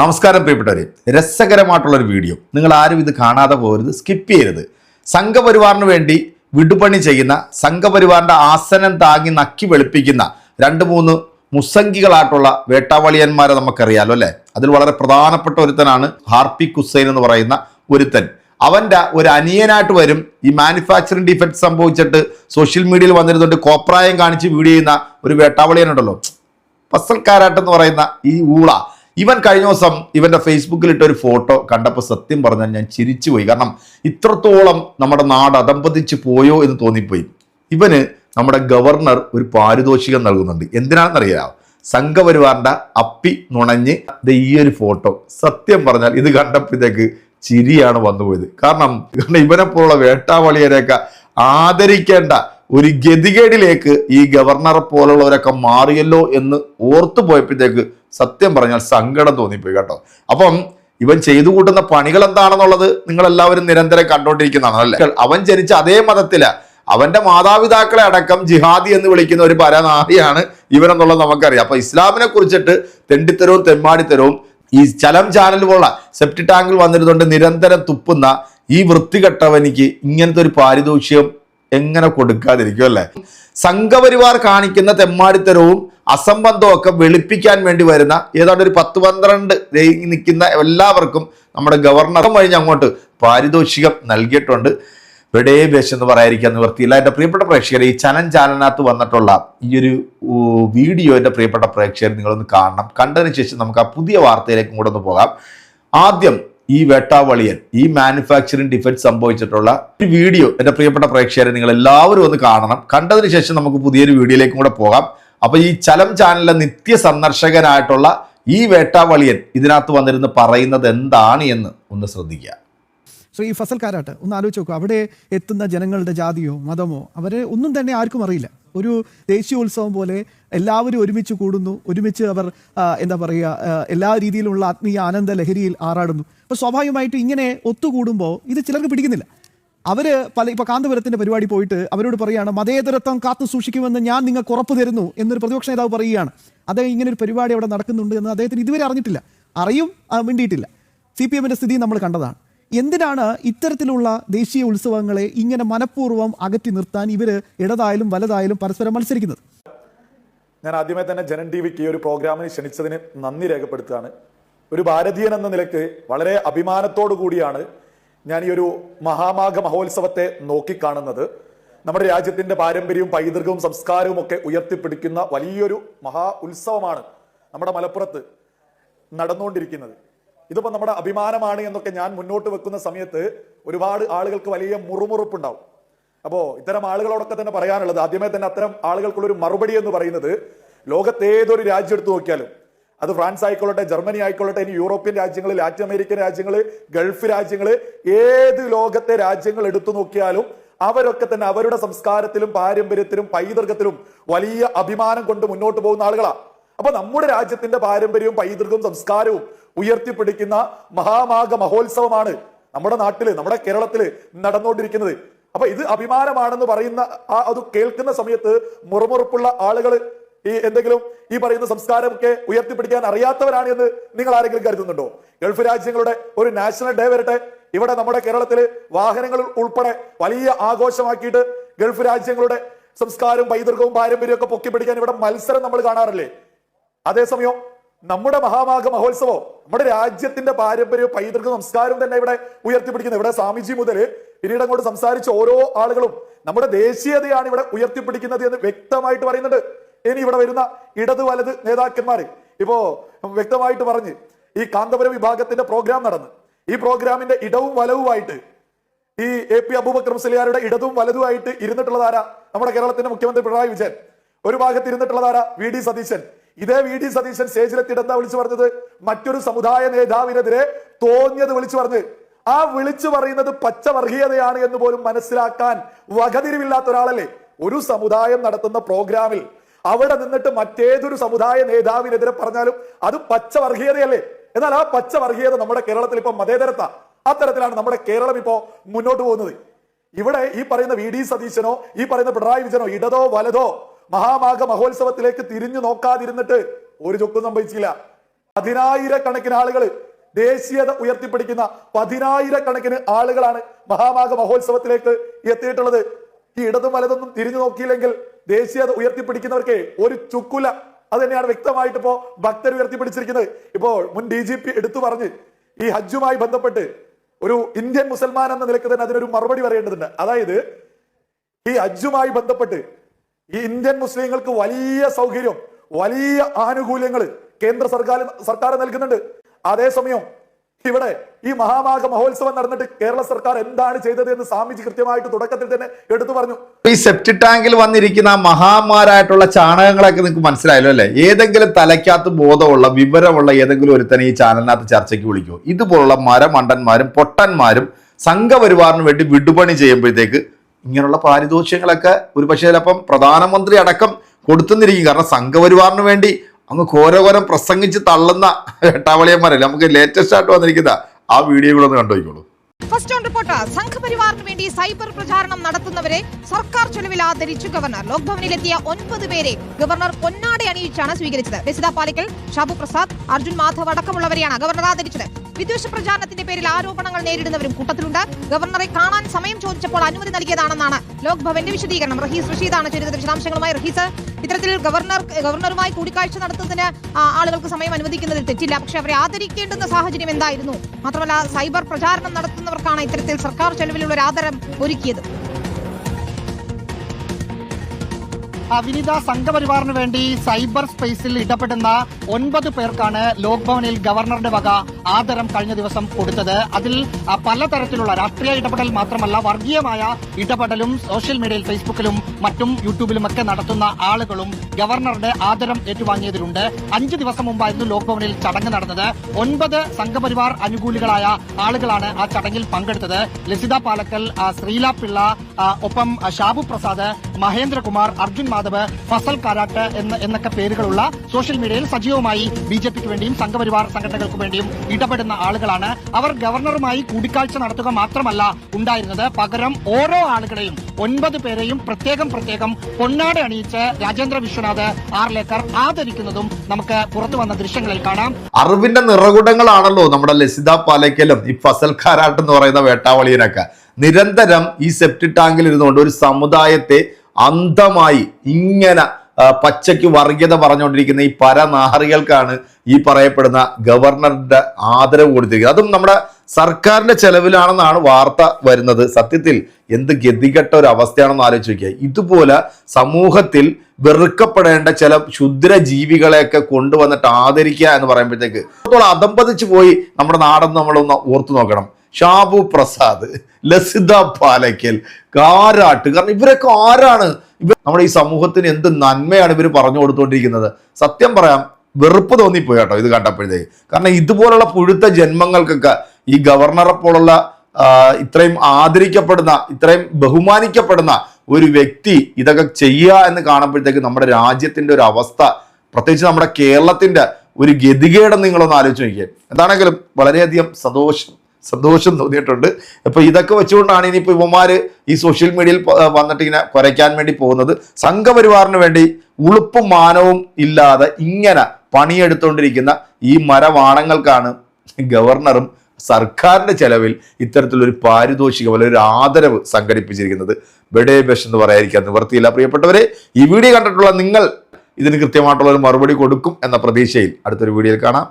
നമസ്കാരം പ്രിയപ്പെട്ടവരെ. രസകരമായിട്ടുള്ള ഒരു വീഡിയോ. നിങ്ങൾ ആരും ഇത് കാണാതെ പോകരുത് സ്കിപ്പ് ചെയ്യരുത്. സംഘപരിവാറിന് വേണ്ടി വിടുപണി ചെയ്യുന്ന സംഘപരിവാറിന്റെ ആസനം താങ്ങി നക്കി വെളുപ്പിക്കുന്ന രണ്ട് മൂന്ന് മുസംഗികളായിട്ടുള്ള വേട്ടാവളിയന്മാരെ നമുക്കറിയാലോ അല്ലേ? അതിൽ വളരെ പ്രധാനപ്പെട്ട ഒരുത്തനാണ് ഹാർപ്പിക് ഹുസൈൻ എന്ന് പറയുന്ന ഒരുത്തൻ. അവന്റെ ഒരു അനിയനായിട്ട് വരും. ഈ മാനുഫാക്ചറിങ് ഡിഫക്റ്റ് സംഭവിച്ചിട്ട് സോഷ്യൽ മീഡിയയിൽ വന്നിരുന്നുകൊണ്ട് കോപ്രായം കാണിച്ച് വീഡിയോ ചെയ്യുന്ന ഒരു വേട്ടാവളിയനുണ്ടല്ലോ പസൽക്കാരായിട്ടെന്ന് പറയുന്ന ഈ ഊള. ഇവൻ കഴിഞ്ഞ ദിവസം ഇവന്റെ ഫേസ്ബുക്കിൽ ഇട്ട ഒരു ഫോട്ടോ കണ്ടപ്പോൾ സത്യം പറഞ്ഞാൽ ഞാൻ ചിരിച്ചുപോയി. കാരണം ഇത്രത്തോളം നമ്മുടെ നാട് അതമ്പതിച്ച് പോയോ എന്ന് തോന്നിപ്പോയി. ഇവന് നമ്മുടെ ഗവർണർ ഒരു പാരിതോഷികം നൽകുന്നുണ്ട്. എന്തിനാണെന്നറിയാം സംഘപരിവാറിന്റെ അപ്പി നുണഞ്ഞ് ഈ ഒരു ഫോട്ടോ. സത്യം പറഞ്ഞാൽ ഇത് കണ്ടപ്പോഴത്തേക്ക് ചിരിയാണ് വന്നുപോയത്. കാരണം കാരണം ഇവനെ വേട്ടാവളിയരെയൊക്കെ ആദരിക്കേണ്ട ഒരു ഗതികേടിലേക്ക് ഈ ഗവർണറെ പോലുള്ളവരൊക്കെ മാറിയല്ലോ എന്ന് ഓർത്തു പോയപ്പോഴത്തേക്ക് സത്യം പറഞ്ഞാൽ സങ്കടം തോന്നിപ്പോയി കേട്ടോ. അപ്പം ഇവൻ ചെയ്തു കൂട്ടുന്ന പണികൾ എന്താണെന്നുള്ളത് നിങ്ങൾ എല്ലാവരും നിരന്തരം കണ്ടോണ്ടിരിക്കുന്നതാണ് അല്ലേ? അവൻ ജനിച്ച അതേ മതത്തില അവന്റെ മാതാപിതാക്കളെ അടക്കം ജിഹാദി എന്ന് വിളിക്കുന്ന ഒരു പരനാരിയാണ് ഇവനെന്നുള്ളത് നമുക്കറിയാം. അപ്പൊ ഇസ്ലാമിനെ കുറിച്ചിട്ട് തെണ്ടിത്തരവും തെമ്മാടിത്തരവും ഈ ചലം ചാനൽ പോലുള്ള സെപ്റ്റി ടാങ്കിൽ വന്നിരുന്നുകൊണ്ട് നിരന്തരം തുപ്പുന്ന ഈ വൃത്തികെട്ടവനിക്ക് ഇങ്ങനത്തെ ഒരു പാരിതോഷികം എങ്ങനെ കൊടുക്കാതിരിക്കും അല്ലേ? സംഘപരിവാർ കാണിക്കുന്ന തെമ്മാടിത്തരവും അസംബന്ധവും ഒക്കെ വെളുപ്പിക്കാൻ വേണ്ടി വരുന്ന ഏതാണ്ട് ഒരു പത്ത് പന്ത്രണ്ട് നിൽക്കുന്ന എല്ലാവർക്കും നമ്മുടെ ഗവർണർ കഴിഞ്ഞ് അങ്ങോട്ട് പാരിതോഷികം നൽകിയിട്ടുണ്ട്. വെടേ വേഷം എന്ന് പറയാതിരിക്കാൻ നിവർത്തിയില്ല എന്റെ പ്രിയപ്പെട്ട പ്രേക്ഷകരെ ഈ ചനൻ ചാനലിനകത്ത് വന്നിട്ടുള്ള ഈ ഒരു വീഡിയോ എന്റെ പ്രിയപ്പെട്ട പ്രേക്ഷകർ നിങ്ങളൊന്ന് കാണണം. കണ്ടതിന് ശേഷം നമുക്ക് ആ പുതിയ വാർത്തയിലേക്കും കൂടെ ഒന്ന് പോകാം. ആദ്യം ഈ വേട്ടാവളിയൻ ഈ മാനുഫാക്ചറിങ് ഡിഫക്റ്റ് സംഭവിച്ചിട്ടുള്ള ഒരു വീഡിയോ എന്റെ പ്രിയപ്പെട്ട പ്രേക്ഷകരെ നിങ്ങൾ എല്ലാവരും ഒന്ന് കാണണം. കണ്ടതിന് ശേഷം നമുക്ക് പുതിയൊരു വീഡിയോയിലേക്കും കൂടെ പോകാം. അപ്പൊ ഈ ചലം ചാനലിലെ നിത്യ സന്ദർശകനായിട്ടുള്ള ഈ വേട്ടാവളിയൻ ഇതിനകത്ത് വന്നിരുന്ന് പറയുന്നത് എന്താണ് എന്ന് ഒന്ന് ശ്രദ്ധിക്കുക. സോ ഈ ഫസൽക്കാരാട്ട് ഒന്ന് ആലോചിച്ച് നോക്കുക അവിടെ എത്തുന്ന ജനങ്ങളുടെ ജാതിയോ മതമോ അവരെ ഒന്നും തന്നെ ആർക്കും അറിയില്ല. ഒരു ദേശീയോത്സവം പോലെ എല്ലാവരും ഒരുമിച്ച് കൂടുന്നു. ഒരുമിച്ച് അവർ എന്താ പറയുക എല്ലാ രീതിയിലുള്ള ആത്മീയ ആനന്ദ ലഹരിയിൽ ആറാടുന്നു. അപ്പോൾ സ്വാഭാവികമായിട്ട് ഇങ്ങനെ ഒത്തുകൂടുമ്പോൾ ഇത് ചിലർക്ക് പിടിക്കുന്നില്ല. അവർ പല ഇപ്പൊ കാന്തപുരത്തിന്റെ പരിപാടി പോയിട്ട് അവരോട് പറയുകയാണ് മതേതരത്വം കാത്തു സൂക്ഷിക്കുമെന്ന് ഞാൻ നിങ്ങൾക്ക് ഉറപ്പ് തരുന്നു എന്നൊരു പ്രതിപക്ഷ നേതാവ് പറയുകയാണ്. അദ്ദേഹം ഇങ്ങനെ ഒരു പരിപാടി അവിടെ നടക്കുന്നുണ്ട് എന്ന് അദ്ദേഹത്തിന് ഇതുവരെ അറിഞ്ഞിട്ടില്ല. അറിയും വേണ്ടിയിട്ടില്ല സി പി എമ്മിന്റെ സ്ഥിതി നമ്മൾ കണ്ടതാണ്. എന്തിനാണ് ഇത്തരത്തിലുള്ള ദേശീയ ഉത്സവങ്ങളെ ഇങ്ങനെ മനഃപൂർവം അകറ്റി നിർത്താൻ ഇവർ ഇടതായാലും വലതായാലും പരസ്പരം മത്സരിക്കുന്നത്? ഞാൻ ആദ്യമേ തന്നെ ജനൻ ടി വിക്ക് ഈ ഒരു പ്രോഗ്രാമിന് ക്ഷണിച്ചതിന് നന്ദി രേഖപ്പെടുത്തുകയാണ്. ഒരു ഭാരതീയൻ എന്ന നിലയ്ക്ക് വളരെ അഭിമാനത്തോടു കൂടിയാണ് ഞാൻ ഈ ഒരു മഹാമാഘ മഹോത്സവത്തെ നോക്കിക്കാണുന്നത്. നമ്മുടെ രാജ്യത്തിന്റെ പാരമ്പര്യവും പൈതൃകവും സംസ്കാരവും ഒക്കെ ഉയർത്തിപ്പിടിക്കുന്ന വലിയൊരു മഹാ ഉത്സവമാണ് നമ്മുടെ മലപ്പുറത്ത് നടന്നുകൊണ്ടിരിക്കുന്നത്. ഇതിപ്പോ നമ്മുടെ അഭിമാനമാണ് എന്നൊക്കെ ഞാൻ മുന്നോട്ട് വെക്കുന്ന സമയത്ത് ഒരുപാട് ആളുകൾക്ക് വലിയ മുറുമുറുപ്പുണ്ടാവും. അപ്പോ ഇത്തരം ആളുകളോടൊക്കെ തന്നെ പറയാനുള്ളത് ആദ്യമേ തന്നെ അത്തരം ആളുകൾക്കുള്ള ഒരു മറുപടി എന്ന് പറയുന്നത് ലോകത്ത് ഏതൊരു രാജ്യം എടുത്തു നോക്കിയാലും അത് ഫ്രാൻസ് ആയിക്കൊള്ളട്ടെ ജർമ്മനി ആയിക്കൊള്ളട്ടെ ഇനി യൂറോപ്യൻ രാജ്യങ്ങൾ ലാറ്റിൻ അമേരിക്കൻ രാജ്യങ്ങൾ ഗൾഫ് രാജ്യങ്ങൾ ഏത് ലോകത്തെ രാജ്യങ്ങൾ എടുത്തു നോക്കിയാലും അവരൊക്കെ തന്നെ അവരുടെ സംസ്കാരത്തിലും പാരമ്പര്യത്തിലും പൈതൃകത്തിലും വലിയ അഭിമാനം കൊണ്ട് മുന്നോട്ട് പോകുന്ന ആളുകളാണ് അപ്പൊ നമ്മുടെ രാജ്യത്തിന്റെ പാരമ്പര്യവും പൈതൃകവും സംസ്കാരവും ഉയർത്തിപ്പിടിക്കുന്ന മഹാമാഘ മഹോത്സവമാണ് നമ്മുടെ നാട്ടിൽ നമ്മുടെ കേരളത്തിൽ നടന്നുകൊണ്ടിരിക്കുന്നത്. അപ്പൊ ഇത് അഭിമാനമാണെന്ന് പറയുന്ന ആ അത് കേൾക്കുന്ന സമയത്ത് മുറമുറപ്പുള്ള ആളുകൾ ഈ എന്തെങ്കിലും ഈ പറയുന്ന സംസ്കാരമൊക്കെ ഉയർത്തിപ്പിടിക്കാൻ അറിയാത്തവരാണ് എന്ന് നിങ്ങൾ ആരെങ്കിലും കരുതുന്നുണ്ടോ? ഗൾഫ് രാജ്യങ്ങളുടെ ഒരു നാഷണൽ ഡേ വരട്ടെ. ഇവിടെ നമ്മുടെ കേരളത്തിൽ വാഹനങ്ങൾ ഉൾപ്പെടെ വലിയ ആഘോഷമാക്കിയിട്ട് ഗൾഫ് രാജ്യങ്ങളുടെ സംസ്കാരവും പൈതൃകവും പാരമ്പര്യവും ഒക്കെ പൊക്കിപ്പിടിക്കാൻ ഇവിടെ മത്സരം നമ്മൾ കാണാറില്ലേ? അതേസമയം നമ്മുടെ മഹാമാഘ മഹോത്സവം നമ്മുടെ രാജ്യത്തിന്റെ പാരമ്പര്യവും പൈതൃക സംസ്കാരവും തന്നെ ഇവിടെ ഉയർത്തിപ്പിടിക്കുന്നത് ഇവിടെ സ്വാമിജി മുതൽ പിന്നീട് അങ്ങോട്ട് സംസാരിച്ച ഓരോ ആളുകളും നമ്മുടെ ദേശീയതയാണ് ഇവിടെ ഉയർത്തിപ്പിടിക്കുന്നത് എന്ന് വ്യക്തമായിട്ട് പറയുന്നുണ്ട്. ഇനി ഇവിടെ വരുന്ന ഇടത് വലത് നേതാക്കന്മാര് ഇപ്പോ വ്യക്തമായിട്ട് പറഞ്ഞ് ഈ കാന്തപുരം വിഭാഗത്തിന്റെ പ്രോഗ്രാം നടന്ന് ഈ പ്രോഗ്രാമിന്റെ ഇടവും വലവുമായിട്ട് ഈ എ പി അബൂബക്കർ മുസ്ലിയാരുടെ ഇടതും വലതുമായിട്ട് ഇരുന്നിട്ടുള്ളതാരാ നമ്മുടെ കേരളത്തിന്റെ മുഖ്യമന്ത്രി പിണറായി വിജയൻ. ഒരു ഭാഗത്ത് ഇരുന്നിട്ടുള്ളതാരാ വി ഡി സതീശൻ. ഇതേ വി ഡി സതീശൻ സ്റ്റേജിലെത്തിയിട്ട് എന്താ വിളിച്ചു പറഞ്ഞത് മറ്റൊരു സമുദായ നേതാവിനെതിരെ തോന്നിയത് വിളിച്ചു പറഞ്ഞ്. ആ വിളിച്ചു പറയുന്നത് പച്ചവർഗീയതയാണ് എന്ന് പോലും മനസ്സിലാക്കാൻ വകതിരിവില്ലാത്ത ഒരാളല്ലേ. ഒരു സമുദായം നടത്തുന്ന പ്രോഗ്രാമിൽ അവിടെ നിന്നിട്ട് മറ്റേതൊരു സമുദായ നേതാവിനെതിരെ പറഞ്ഞാലും അത് പച്ചവർഗീയതയല്ലേ. എന്നാൽ ആ പച്ചവർഗീയത നമ്മുടെ കേരളത്തിൽ ഇപ്പൊ മതേതരത്ത. അത്തരത്തിലാണ് നമ്മുടെ കേരളം ഇപ്പോ മുന്നോട്ട് പോകുന്നത്. ഇവിടെ ഈ പറയുന്ന വി ഡി സതീശനോ ഈ പറയുന്ന പിണറായി വിജയനോ ഇടതോ വലതോ മഹാമാഘ മഹോത്സവത്തിലേക്ക് തിരിഞ്ഞു നോക്കാതിരുന്നിട്ട് ഒരു ചൊക്കും സംഭവിച്ചില്ല. പതിനായിരക്കണക്കിന് ആളുകൾ ദേശീയത ഉയർത്തിപ്പിടിക്കുന്ന പതിനായിരക്കണക്കിന് ആളുകളാണ് മഹാമാഘ മഹോത്സവത്തിലേക്ക് എത്തിയിട്ടുള്ളത്. ഈ ഇടതും വലതൊന്നും തിരിഞ്ഞു നോക്കിയില്ലെങ്കിൽ ദേശീയത ഉയർത്തിപ്പിടിക്കുന്നവർക്ക് ഒരു ചുക്കുല. അത് തന്നെയാണ് വ്യക്തമായിട്ട് ഇപ്പോ ഭക്തർ ഉയർത്തിപ്പിടിച്ചിരിക്കുന്നത്. ഇപ്പോൾ മുൻ ഡി ജി പി എടുത്തു പറഞ്ഞ് ഈ ഹജ്ജുമായി ബന്ധപ്പെട്ട് ഒരു ഇന്ത്യൻ മുസൽമാൻ എന്ന നിലയ്ക്ക് തന്നെ അതിനൊരു മറുപടി പറയേണ്ടതുണ്ട്. അതായത് ഈ ഹജ്ജുമായി ബന്ധപ്പെട്ട് ഈ ഇന്ത്യൻ മുസ്ലിങ്ങൾക്ക് വലിയ സൗകര്യം വലിയ ആനുകൂല്യങ്ങൾ കേന്ദ്ര സർക്കാർ സർക്കാർ നൽകുന്നുണ്ട്. അതേസമയം ഇവിടെ ഈ മഹാമാഘ മഹോത്സവം നടന്നിട്ട് കേരള സർക്കാർ എന്താണ് ചെയ്തത് എന്ന് സ്വാമിജി കൃത്യമായിട്ട് തുടക്കത്തിൽ തന്നെ എടുത്തു പറഞ്ഞു. ഈ സെപ്റ്റി ടാങ്കിൽ വന്നിരിക്കുന്ന മഹാമാരായിട്ടുള്ള ചാണകങ്ങളൊക്കെ നിങ്ങൾക്ക് മനസ്സിലായല്ലോ അല്ലെ? ഏതെങ്കിലും തലയ്ക്കകത്ത് ബോധമുള്ള വിവരമുള്ള ഏതെങ്കിലും ഒരുത്തനെ ഈ ചാനലിനകത്ത് ചർച്ചയ്ക്ക് വിളിക്കുമോ ഇതുപോലുള്ള മരമണ്ടന്മാരും പൊട്ടന്മാരും സംഘപരിവാറിന് വേണ്ടി വിടുപണി ചെയ്യുമ്പോഴത്തേക്ക് ഇങ്ങനെയുള്ള പാരിതോഷികങ്ങളൊക്കെ ഒരു പക്ഷേ ചിലപ്പം പ്രധാനമന്ത്രി അടക്കം കൊടുത്തുന്നിരിക്കും. കാരണം സംഘപരിവാറിന് വേണ്ടി അങ്ങ് ഘോരഘോരം പ്രസംഗിച്ച് തള്ളുന്ന വെട്ടാവളിയന്മാരല്ലേ നമുക്ക് ലേറ്റസ്റ്റ് ആയിട്ട് വന്നിരിക്കുന്ന ആ വീഡിയോകളൊന്ന് കണ്ടുപോയിക്കോളൂ ഫസ്റ്റ് ഓൺ റിപ്പോർട്ട് സംഘപരിവാറിന് വേണ്ടി സൈബർ പ്രചാരണം നടത്തുന്നവരെ സർക്കാർ ചെലവിൽ ആദരിച്ചു ഗവർണർ. ലോക്ഭവനിലെത്തിയ ഒൻപത് പേരെ ഗവർണർ പൊന്നാടെ അണിയിച്ചാണ് സ്വീകരിച്ചത്. രസിത പാലിക്കൽ ഷാബു പ്രസാദ് അർജുൻ മാധവ് അടക്കമുള്ളവരെയാണ് ഗവർണർ ആദരിച്ചത്. വിദ്വേഷ പ്രചാരണത്തിന്റെ പേരിൽ ആരോപണങ്ങൾ നേരിടുന്നവരും കൂട്ടത്തിലുണ്ട്. ഗവർണറെ കാണാൻ സമയം ചോദിച്ചപ്പോൾ അനുമതി നൽകിയതാണെന്നാണ് ലോക് ഭവന്റെ വിശദീകരണം. റഹീസ് റഷീദാണ് ചേരുന്നത് വിശദാംശങ്ങളുമായി റഹീസ്. ഇത്തരത്തിൽ ഗവർണർ ഗവർണറുമായി കൂടിക്കാഴ്ച നടത്തുന്നതിന് ആളുകൾക്ക് സമയം അനുവദിക്കുന്നതിൽ തെറ്റില്ല. പക്ഷെ അവരെ ആദരിക്കേണ്ടുന്ന സാഹചര്യം എന്തായിരുന്നു? മാത്രമല്ല സൈബർ പ്രചാരണം നടത്തുന്നവർക്കാണ് ഇത്തരത്തിൽ സർക്കാർ ചെലവിലുള്ള ഒരു ആദരം ഒരുക്കിയത്. വിനിത സംഘപരിവാറിന് വേണ്ടി സൈബർ സ്പേസിൽ ഇടപെടുന്ന ഒൻപത് പേർക്കാണ് ലോക്ഭവനിൽ ഗവർണറുടെ വക ആദരം കഴിഞ്ഞ ദിവസം കൊടുത്തത്. അതിൽ പലതരത്തിലുള്ള രാഷ്ട്രീയ ഇടപെടൽ മാത്രമല്ല വർഗീയമായ ഇടപെടലും സോഷ്യൽ മീഡിയയിൽ ഫേസ്ബുക്കിലും മറ്റും യൂട്യൂബിലും ഒക്കെ നടത്തുന്ന ആളുകളും ഗവർണറുടെ ആദരം ഏറ്റുവാങ്ങിയതിലുണ്ട്. അഞ്ച് ദിവസം മുമ്പായിരുന്നു ലോക്ഭവനിൽ ചടങ്ങ് നടന്നത്. ഒൻപത് സംഘപരിവാർ അനുകൂലികളായ ആളുകളാണ് ആ ചടങ്ങിൽ പങ്കെടുത്തത്. ലസിത പാലക്കൽ ശ്രീല പിള്ള ഒപ്പം ഷാബു പ്രസാദ് മഹേന്ദ്രകുമാർ അർജുൻ മാധവ് ഫസൽ കാരാട്ട് എന്ന എന്നൊക്കെ പേരുകളുള്ള സോഷ്യൽ മീഡിയയിൽ സജീവമായി ബി ജെ പിക്ക് വേണ്ടിയും സംഘപരിവാർ സംഘടനകൾക്ക് വേണ്ടിയും ഇടപെടുന്ന ആളുകളാണ്. അവർ ഗവർണറുമായി കൂടിക്കാഴ്ച നടത്തുക മാത്രമല്ല ഉണ്ടായിരുന്നത്. പകരം ഓരോ ആളുകളെയും ഒൻപത് പേരെയും പ്രത്യേകം പ്രത്യേകം പൊന്നാട അണിയിച്ച് രാജേന്ദ്ര വിശ്വനാഥ് ആർലേക്കർ ആദരിക്കുന്നതും നമുക്ക് പുറത്തു വന്ന ദൃശ്യങ്ങളിൽ കാണാം. അറിവിന്റെ നിറകുടങ്ങളാണല്ലോ നമ്മുടെ ലസിത പാലയ്ക്കലും ഈ ഫസൽ കാരാട്ട് എന്ന് പറയുന്ന വേട്ടാവളിയനൊക്കെ. നിരന്തരം ഈ സെപ്റ്റി ടാങ്കിൽ ഇരുന്നുകൊണ്ട് ഒരു സമുദായത്തെ അന്ധമായി ഇങ്ങനെ പച്ചയ്ക്ക് വർഗീയത പറഞ്ഞുകൊണ്ടിരിക്കുന്ന ഈ പരനാറികൾക്കാണ് ഈ പറയപ്പെടുന്ന ഗവർണറുടെ ആദരവ് കൊടുത്തിരിക്കുന്നത്. അതും നമ്മുടെ സർക്കാരിന്റെ ചെലവിലാണെന്നാണ് വാർത്ത വരുന്നത്. സത്യത്തിൽ എന്ത് ഗതികെട്ട ഒരു അവസ്ഥയാണെന്ന് ആലോചിച്ച് നോക്കിയാൽ ഇതുപോലെ സമൂഹത്തിൽ വെറുക്കപ്പെടേണ്ട ചില ക്ഷുദ്ര ജീവികളെയൊക്കെ കൊണ്ടുവന്നിട്ട് ആദരിക്കുക എന്ന് പറയുമ്പോഴത്തേക്ക് അത്രത്തോളം അതമ്പതിച്ചു പോയി നമ്മുടെ നാടെന്ന് നമ്മളൊന്ന് ഓർത്തു നോക്കണം. ഷാബു പ്രസാദ് ലസിത പാലയ്ക്കൽ കാരാട്ട്. കാരണം ഇവരൊക്കെ ആരാണ്? ഇവർ നമ്മുടെ ഈ സമൂഹത്തിന് എന്ത് നന്മയാണ് ഇവർ പറഞ്ഞു കൊടുത്തുകൊണ്ടിരിക്കുന്നത് സത്യം പറയാം വെറുപ്പ് തോന്നിപ്പോയി കേട്ടോ ഇത് കണ്ടപ്പോഴത്തേക്ക്. കാരണം ഇതുപോലുള്ള പുഴുത്ത ജന്മങ്ങൾക്കൊക്കെ ഈ ഗവർണറെ പോലുള്ള ഇത്രയും ആദരിക്കപ്പെടുന്ന ഇത്രയും ബഹുമാനിക്കപ്പെടുന്ന ഒരു വ്യക്തി ഇതൊക്കെ ചെയ്യുക എന്ന് കാണുമ്പോഴത്തേക്ക് നമ്മുടെ രാജ്യത്തിന്റെ ഒരു അവസ്ഥ പ്രത്യേകിച്ച് നമ്മുടെ കേരളത്തിന്റെ ഒരു ഗതികേടം നിങ്ങളൊന്ന് ആലോചിച്ച് നോക്കിയേ. എന്താണെങ്കിലും വളരെയധികം സന്തോഷം. സന്തോഷം തോന്നിയിട്ടുണ്ട്. അപ്പൊ ഇതൊക്കെ വെച്ചുകൊണ്ടാണ് ഇനിയിപ്പോൾ ഇവന്മാര് ഈ സോഷ്യൽ മീഡിയയിൽ വന്നിട്ട് ഇങ്ങനെ കുരയ്ക്കാൻ വേണ്ടി പോകുന്നത്. സംഘപരിവാറിന് വേണ്ടി ഉളുപ്പും മാനവും ഇല്ലാതെ ഇങ്ങനെ പണിയെടുത്തുകൊണ്ടിരിക്കുന്ന ഈ മരവാണങ്ങൾക്കാണ് ഗവർണറും സർക്കാരിന്റെ ചെലവിൽ ഇത്തരത്തിലൊരു പാരിതോഷികം അല്ലെങ്കിൽ ഒരു ആദരവ് സംഘടിപ്പിച്ചിരിക്കുന്നത്. ബഡേ ബെഷ് എന്ന് പറയാതിരിക്കാൻ നിവർത്തിയില്ല പ്രിയപ്പെട്ടവരെ ഈ വീഡിയോ കണ്ടിട്ടുള്ള നിങ്ങൾ ഇതിന് കൃത്യമായിട്ടുള്ള ഒരു മറുപടി കൊടുക്കും എന്ന പ്രതീക്ഷയിൽ അടുത്തൊരു വീഡിയോയിൽ കാണാം.